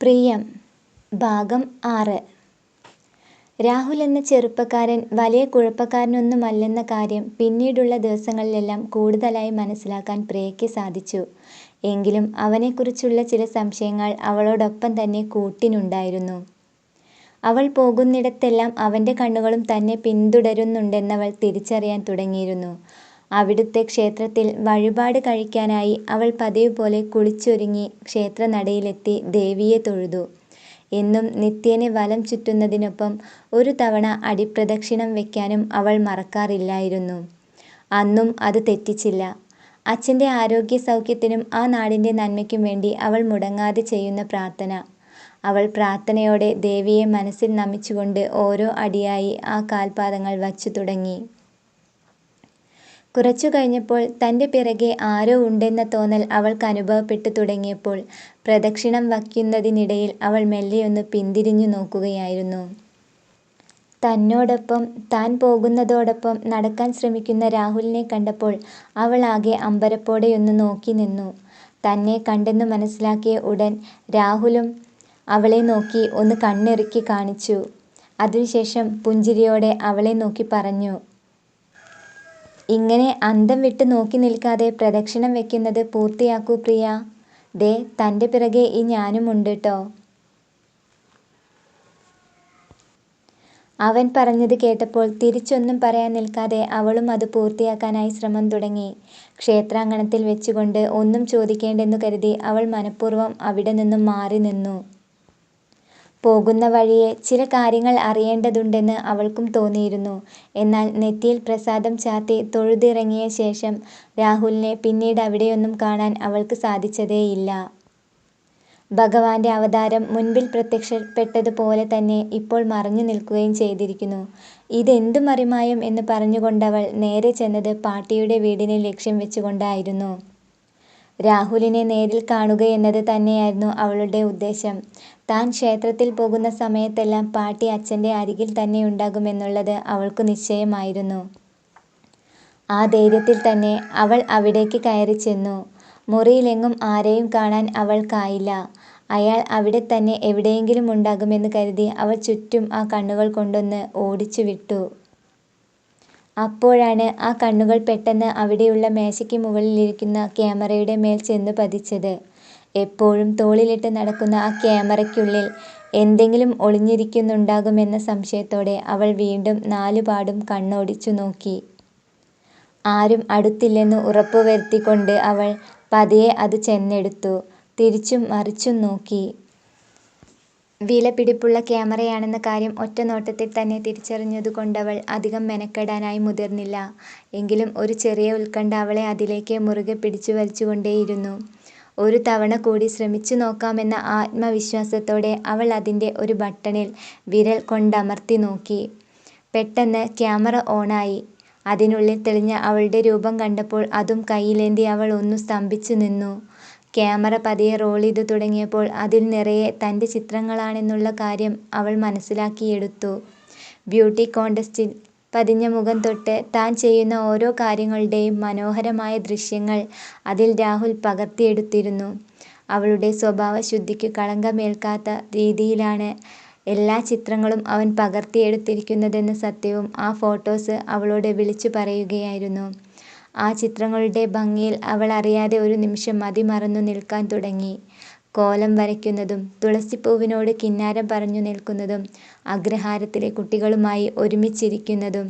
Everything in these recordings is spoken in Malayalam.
പ്രിയം ഭാഗം ആറ് രാഹുൽ എന്ന ചെറുപ്പക്കാരൻ വലിയ കുഴപ്പക്കാരനൊന്നുമല്ലെന്ന കാര്യം പിന്നീടുള്ള ദിവസങ്ങളിലെല്ലാം കൂടുതലായി മനസ്സിലാക്കാൻ പ്രിയയ്ക്ക് സാധിച്ചു. എങ്കിലും അവനെക്കുറിച്ചുള്ള ചില സംശയങ്ങൾ അവളോടൊപ്പം തന്നെ കൂട്ടിനുണ്ടായിരുന്നു. അവൾ പോകുന്നിടത്തെല്ലാം അവന്റെ കണ്ണുകളും തന്നെ പിന്തുടരുന്നുണ്ടെന്നവൾ തിരിച്ചറിയാൻ തുടങ്ങിയിരുന്നു. അവിടുത്തെ ക്ഷേത്രത്തിൽ വഴിപാട് കഴിക്കാനായി അവൾ പതിവുപോലെ കുളിച്ചൊരുങ്ങി ക്ഷേത്രനടയിലെത്തി ദേവിയെ തൊഴുതു. എന്നും നിത്യേന വലം ചുറ്റുന്നതിനൊപ്പം ഒരു തവണ അടിപ്രദക്ഷിണം വെക്കാനും അവൾ മറക്കാറില്ലായിരുന്നു. അന്നും അത് തെറ്റിച്ചില്ല. അച്ഛന്റെ ആരോഗ്യസൗഖ്യത്തിനും ആ നാടിന്റെ നന്മയ്ക്കും വേണ്ടി അവൾ മുടങ്ങാതെ ചെയ്യുന്ന പ്രാർത്ഥന. അവൾ പ്രാർത്ഥനയോടെ ദേവിയെ മനസ്സിൽ നമിച്ചുകൊണ്ട് ഓരോ അടിയായി ആ കാൽപാദങ്ങൾ വച്ചു തുടങ്ങി. കുറച്ചു കഴിഞ്ഞപ്പോൾ തന്റെ പിറകെ ആരോ ഉണ്ടെന്ന തോന്നൽ അവൾക്ക് അനുഭവപ്പെട്ടു തുടങ്ങിയപ്പോൾ പ്രദക്ഷിണം വയ്ക്കുന്നതിനിടയിൽ അവൾ മെല്ലെയൊന്ന് പിന്തിരിഞ്ഞു നോക്കുകയായിരുന്നു. തന്നോടൊപ്പം താൻ പോകുന്നതോടൊപ്പം നടക്കാൻ ശ്രമിക്കുന്ന രാഹുലിനെ കണ്ടപ്പോൾ അവൾ ആകെ അമ്പരപ്പോടെയൊന്ന് നോക്കി നിന്നു. തന്നെ കണ്ടെന്നു മനസ്സിലാക്കിയ ഉടൻ രാഹുലും അവളെ നോക്കി ഒന്ന് കണ്ണിറുക്കി കാണിച്ചു. അതിനുശേഷം പുഞ്ചിരിയോടെ അവളെ നോക്കി പറഞ്ഞു. "ഇങ്ങനെ അന്തം വിട്ട് നോക്കി നിൽക്കാതെ പ്രദക്ഷിണം വെക്കുന്നത് പൂർത്തിയാക്കൂ പ്രിയ ദേ തന്റെ പിറകെ ഈ ഞാനും ഉണ്ട് ട്ടോ. " അവൻ പറഞ്ഞത് കേട്ടപ്പോൾ തിരിച്ചൊന്നും പറയാൻ നിൽക്കാതെ അവളും അത് പൂർത്തിയാക്കാനായി ശ്രമം തുടങ്ങി. ക്ഷേത്രാങ്കണത്തിൽ വെച്ചുകൊണ്ട് ഒന്നും ചോദിക്കേണ്ടെന്നു കരുതി അവൾ മനഃപൂർവം അവിടെ നിന്നും മാറി നിന്നു. പോകുന്ന വഴിയെ ചില കാര്യങ്ങൾ അറിയേണ്ടതുണ്ടെന്ന് അവൾക്കും തോന്നിയിരുന്നു. എന്നാൽ നെറ്റിയിൽ പ്രസാദം ചാർത്തി തൊഴുതിറങ്ങിയ ശേഷം രാഹുലിനെ പിന്നീട് പിന്നീടവിടെയൊന്നും കാണാൻ അവൾക്ക് സാധിച്ചതേയില്ല. ഭഗവാന്റെ അവതാരം മുൻപിൽ പ്രത്യക്ഷപ്പെട്ടതുപോലെ തന്നെ ഇപ്പോൾ മറഞ്ഞു നിൽക്കുകയും ചെയ്തിരിക്കുന്നു. ഇതെന്തു മറിമായം എന്ന് പറഞ്ഞുകൊണ്ടവൾ നേരെ ചെന്നത് പാട്ടിയുടെ വീടിനെ ലക്ഷ്യം വെച്ചുകൊണ്ടായിരുന്നു. രാഹുലിനെ നേരിൽ കാണുക കാണുകയെന്നത് തന്നെയായിരുന്നു അവളുടെ ഉദ്ദേശ്യം. താൻ ക്ഷേത്രത്തിൽ പോകുന്ന സമയത്തെല്ലാം പാട്ടി അച്ഛന്റെ അരികിൽ തന്നെയുണ്ടാകുമെന്നുള്ളത് അവൾക്ക് നിശ്ചയമായിരുന്നു. ആ ധൈര്യത്തിൽ തന്നെ അവൾ അവിടേക്ക് കയറിച്ചെന്നു. മുറിയിലെങ്ങും ആരെയും കാണാൻ അവൾക്കായില്ല. അയാൾ അവിടെ തന്നെ അവിടെത്തന്നെ എവിടെയെങ്കിലുമുണ്ടാകുമെന്ന് കരുതി അവൾ ചുറ്റും ആ കണ്ണുകൾ കൊണ്ടൊന്ന് ഓടിച്ചുവിട്ടു. അപ്പോഴാണ് ആ കണ്ണുകൾ പെട്ടെന്ന് അവിടെയുള്ള മേശയ്ക്ക് മുകളിലിരിക്കുന്ന ക്യാമറയുടെ മേൽ ചെന്ന് പതിച്ചത്. എപ്പോഴും തോളിലിട്ട് നടക്കുന്ന ആ ക്യാമറയ്ക്കുള്ളിൽ എന്തെങ്കിലും ഒളിഞ്ഞിരിക്കുന്നുണ്ടാകുമെന്ന സംശയത്തോടെ അവൾ വീണ്ടും നാലുപാടും കണ്ണോടിച്ചു നോക്കി. ആരും അടുത്തില്ലെന്ന് ഉറപ്പുവരുത്തിക്കൊണ്ട് അവൾ പതിയെ അത് ചെന്നെടുത്തു. തിരിച്ചും മറിച്ചും നോക്കി. വിലപിടിപ്പുള്ള ക്യാമറയാണെന്ന കാര്യം ഒറ്റനോട്ടത്തിൽ തന്നെ തിരിച്ചറിഞ്ഞതുകൊണ്ടവൾ അധികം മെനക്കെടാനായി മുതിർന്നില്ല. എങ്കിലും ഒരു ചെറിയ ഉത്കണ്ഠ അവളെ അതിലേക്ക് മുറുകെ പിടിച്ചുവലിച്ചുകൊണ്ടേയിരുന്നു. ഒരു തവണ കൂടി ശ്രമിച്ചു നോക്കാമെന്ന ആത്മവിശ്വാസത്തോടെ അവൾ അതിന്റെ ഒരു ബട്ടണിൽ വിരൽ കൊണ്ടമർത്തി നോക്കി. പെട്ടെന്ന് ക്യാമറ ഓണായി. അതിനുള്ളിൽ തെളിഞ്ഞ അവളുടെ രൂപം കണ്ടപ്പോൾ അതും കയ്യിലേന്തി അവൾ ഒന്നു സ്തംഭിച്ചു നിന്നു. ക്യാമറ പതിയെ ചെയ്ത് തുടങ്ങിയപ്പോൾ അതിൽ നിറയെ തന്റെ ചിത്രങ്ങളാണെന്നുള്ള കാര്യം അവൾ മനസ്സിലാക്കിയെടുത്തു. ബ്യൂട്ടി കോൺടെസ്റ്റിൽ പതിഞ്ഞ മുഖം തൊട്ട് താൻ ചെയ്യുന്ന ഓരോ കാര്യങ്ങളുടെയും മനോഹരമായ ദൃശ്യങ്ങൾ അതിൽ രാഹുൽ പകർത്തിയെടുത്തിരുന്നു. അവളുടെ സ്വഭാവശുദ്ധിക്കു കളങ്കമേൽക്കാത്ത രീതിയിലാണ് എല്ലാ ചിത്രങ്ങളും അവൻ പകർത്തിയെടുത്തിരിക്കുന്നതെന്ന സത്യവും ആ ഫോട്ടോസ് അവളോട് വിളിച്ചു പറയുകയായിരുന്നു. ആ ചിത്രങ്ങളുടെ ഭംഗിയിൽ അവൾ അറിയാതെ ഒരു നിമിഷം മതിമറന്നു നിൽക്കാൻ തുടങ്ങി. കോലം വരയ്ക്കുന്നതും തുളസിപ്പൂവിനോട് കിന്നാരം പറഞ്ഞു നിൽക്കുന്നതും അഗ്രഹാരത്തിലെ കുട്ടികളുമായി ഒരുമിച്ചിരിക്കുന്നതും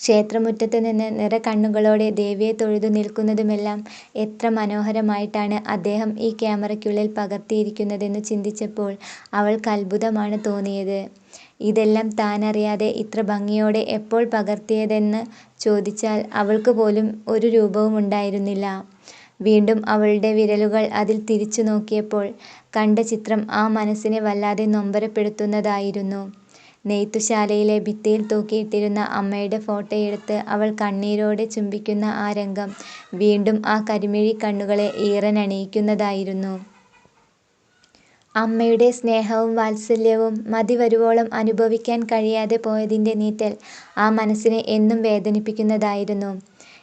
ക്ഷേത്രമുറ്റത്ത് നിന്ന് നിറ കണ്ണുകളോടെ ദേവിയെ തൊഴുതു നിൽക്കുന്നതുമെല്ലാം എത്ര മനോഹരമായിട്ടാണ് അദ്ദേഹം ഈ ക്യാമറയ്ക്കുള്ളിൽ പകർത്തിയിരിക്കുന്നതെന്ന് ചിന്തിച്ചപ്പോൾ അവൾക്ക് അത്ഭുതമാണ് തോന്നിയത്. ഇതെല്ലാം താനറിയാതെ ഇത്ര ഭംഗിയോടെ എപ്പോൾ പകർത്തിയതെന്ന് ചോദിച്ചാൽ അവൾക്ക് പോലും ഒരു രൂപവുമുണ്ടായിരുന്നില്ല. വീണ്ടും അവളുടെ വിരലുകൾ അതിൽ തിരിച്ചു നോക്കിയപ്പോൾ കണ്ട ചിത്രം ആ മനസ്സിനെ വല്ലാതെ നൊമ്പരപ്പെടുത്തുന്നതായിരുന്നു. നെയ്ത്തുശാലയിലെ ഭിത്തിയിൽ തൂക്കിയിട്ടിരുന്ന അമ്മയുടെ ഫോട്ടോയെടുത്ത് അവൾ കണ്ണീരോടെ ചുംബിക്കുന്ന ആ രംഗം വീണ്ടും ആ കരിമിഴി കണ്ണുകളെ ഈറനണിയിക്കുന്നതായിരുന്നു. അമ്മയുടെ സ്നേഹവും വാത്സല്യവും മതിവരുവോളം അനുഭവിക്കാൻ കഴിയാതെ പോയതിന്റെ നീറ്റൽ ആ മനസ്സിനെ എന്നും വേദനിപ്പിക്കുന്നതായിരുന്നു.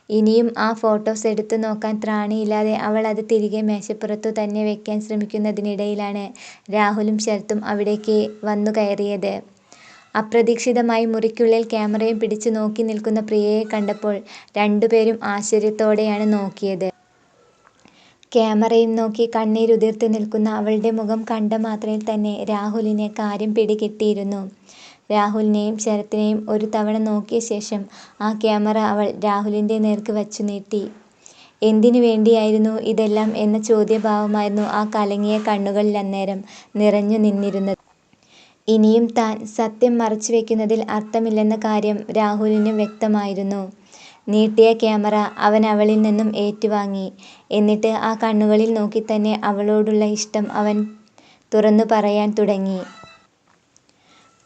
ഇനിയും ആ ഫോട്ടോസ് എടുത്തു നോക്കാൻ ത്രാണിയില്ലാതെ അവൾ അത് തിരികെ മേശപ്പുറത്തു തന്നെ വെക്കാൻ ശ്രമിക്കുന്നതിനിടയിലാണ് രാഹുലും ശരത്തും അവിടേക്ക് വന്നു കയറിയത്. അപ്രതീക്ഷിതമായി മുറിക്കുള്ളിൽ ക്യാമറയും പിടിച്ചു നോക്കി നിൽക്കുന്ന പ്രിയയെ കണ്ടപ്പോൾ രണ്ടുപേരും ആശ്ചര്യത്തോടെയാണ് നോക്കിയത്. ക്യാമറയും നോക്കി കണ്ണീരുതിർത്ത് നിൽക്കുന്ന അവളുടെ മുഖം കണ്ട മാത്രയിൽ തന്നെ രാഹുലിന് കാര്യം പിടികിട്ടിയിരുന്നു. രാഹുലിനെയും ശരത്തിനെയും ഒരു തവണ നോക്കിയ ശേഷം ആ ക്യാമറ അവൾ രാഹുലിന്റെ നേർക്ക് വച്ചു നീട്ടി. എന്തിനു വേണ്ടിയായിരുന്നു ഇതെല്ലാം എന്ന ചോദ്യഭാവമായിരുന്നു ആ കലങ്ങിയ കണ്ണുകളിലന്നേരം നിറഞ്ഞു നിന്നിരുന്നത്. ഇനിയും താൻ സത്യം മറച്ചുവെക്കുന്നതിൽ അർത്ഥമില്ലെന്ന കാര്യം രാഹുലിനും വ്യക്തമായിരുന്നു. നീട്ടിയ ക്യാമറ അവൻ അവളിൽ നിന്നും ഏറ്റുവാങ്ങി. എന്നിട്ട് ആ കണ്ണുകളിൽ നോക്കി തന്നെ അവളോടുള്ള ഇഷ്ടം അവൻ തുറന്നു പറയാൻ തുടങ്ങി.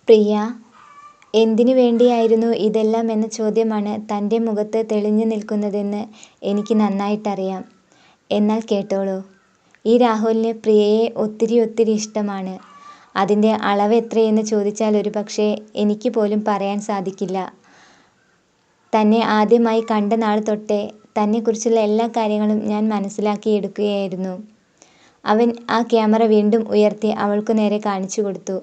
"പ്രിയാ, എന്തിനു വേണ്ടിയായിരുന്നു ഇതെല്ലാം എന്ന ചോദ്യമാണ് തന്റെ മുഖത്ത് തെളിഞ്ഞു നിൽക്കുന്നതെന്ന് എനിക്ക് നന്നായിട്ടറിയാം. എന്നാൽ കേട്ടോളൂ. ഈ രാഹുലിന് പ്രിയയെ ഒത്തിരി ഒത്തിരി ഇഷ്ടമാണ്. അതിന്റെ അളവ് എത്രയെന്ന് ചോദിച്ചാൽ ഒരുപക്ഷേ എനിക്ക് പോലും പറയാൻ സാധിക്കില്ല. തന്നെ ആദ്യമായി കണ്ട നാൾ തൊട്ടേ തന്നെക്കുറിച്ചുള്ള എല്ലാ കാര്യങ്ങളും ഞാൻ മനസ്സിലാക്കിയെടുക്കുകയായിരുന്നു. " അവൻ ആ ക്യാമറ വീണ്ടും ഉയർത്തി അവൾക്കു നേരെ കാണിച്ചു കൊടുത്തു.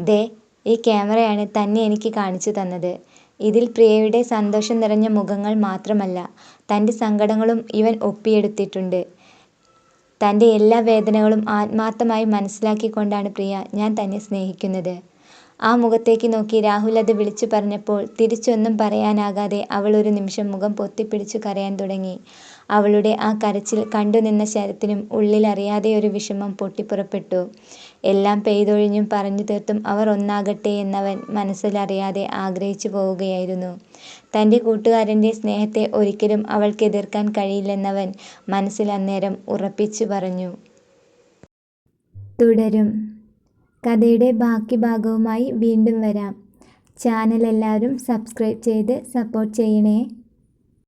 "ദേ ഈ ക്യാമറയാണ് തന്നെ എനിക്ക് കാണിച്ചു തന്നത്. ഇതിൽ പ്രിയയുടെ സന്തോഷം നിറഞ്ഞ മുഖങ്ങൾ മാത്രമല്ല, തന്റെ സങ്കടങ്ങളും ഇവൻ ഒപ്പിയെടുത്തിട്ടുണ്ട്. തന്റെ എല്ലാ വേദനകളും ആത്മാർത്ഥമായി മനസ്സിലാക്കിക്കൊണ്ടാണ് പ്രിയ ഞാൻ തന്നെ സ്നേഹിക്കുന്നത്. " ആ മുഖത്തേക്ക് നോക്കി രാഹുൽ അത് വിളിച്ചു പറഞ്ഞപ്പോൾ തിരിച്ചൊന്നും പറയാനാകാതെ അവൾ ഒരു നിമിഷം മുഖം പൊത്തിപ്പിടിച്ചു കരയാൻ തുടങ്ങി. അവളുടെ ആ കരച്ചിൽ കണ്ടുനിന്ന ശരത്തിനും ഉള്ളിൽ അറിയാതെയൊരു വിഷമം പൊട്ടിപ്പുറപ്പെട്ടു. എല്ലാം പെയ്തൊഴിഞ്ഞും പറഞ്ഞു തീർത്തും അവർ ഒന്നാകട്ടെ എന്നവൻ മനസ്സിലറിയാതെ ആഗ്രഹിച്ചു പോവുകയായിരുന്നു. തന്റെ കൂട്ടുകാരന്റെ സ്നേഹത്തെ ഒരിക്കലും അവൾക്ക് എതിർക്കാൻ കഴിയില്ലെന്നവൻ മനസ്സിൽ അന്നേരം ഉറപ്പിച്ചു പറഞ്ഞു. തുടരും. കഥയുടെ ബാക്കി ഭാഗവുമായി വീണ്ടും വരാം. ചാനൽ എല്ലാവരും സബ്സ്ക്രൈബ് ചെയ്ത് സപ്പോർട്ട് ചെയ്യണേ.